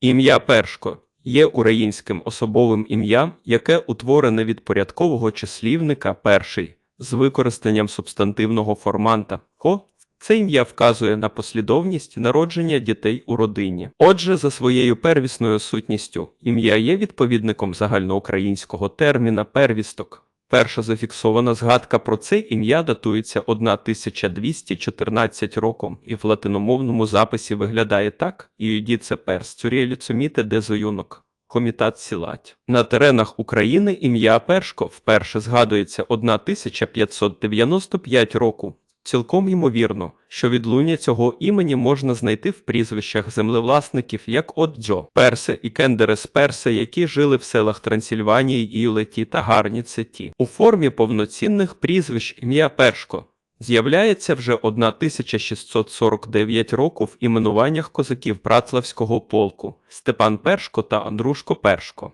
Ім'я Першко є українським особовим ім'ям, яке утворене від порядкового числівника перший з використанням субстантивного форманта ко. Це ім'я вказує на послідовність народження дітей у родині. Отже, за своєю первісною сутністю, ім'я є відповідником загальноукраїнського терміна первісток. Перша зафіксована згадка про це ім'я датується 1214 роком і в латиномовному записі виглядає так «Іюді це перс цюрєліцуміте де зоюнок». Комітат сілать. На теренах України ім'я Першко вперше згадується 1595 року. Цілком ймовірно, що відлуння цього імені можна знайти в прізвищах землевласників як от Джо Персе і Кендерес Персе, які жили в селах Трансильванії, Іолеті та Гарніцеті. У формі повноцінних прізвищ ім'я Першко з'являється вже 1649 року в іменуваннях козаків Братславського полку Степан Першко та Андрушко Першко.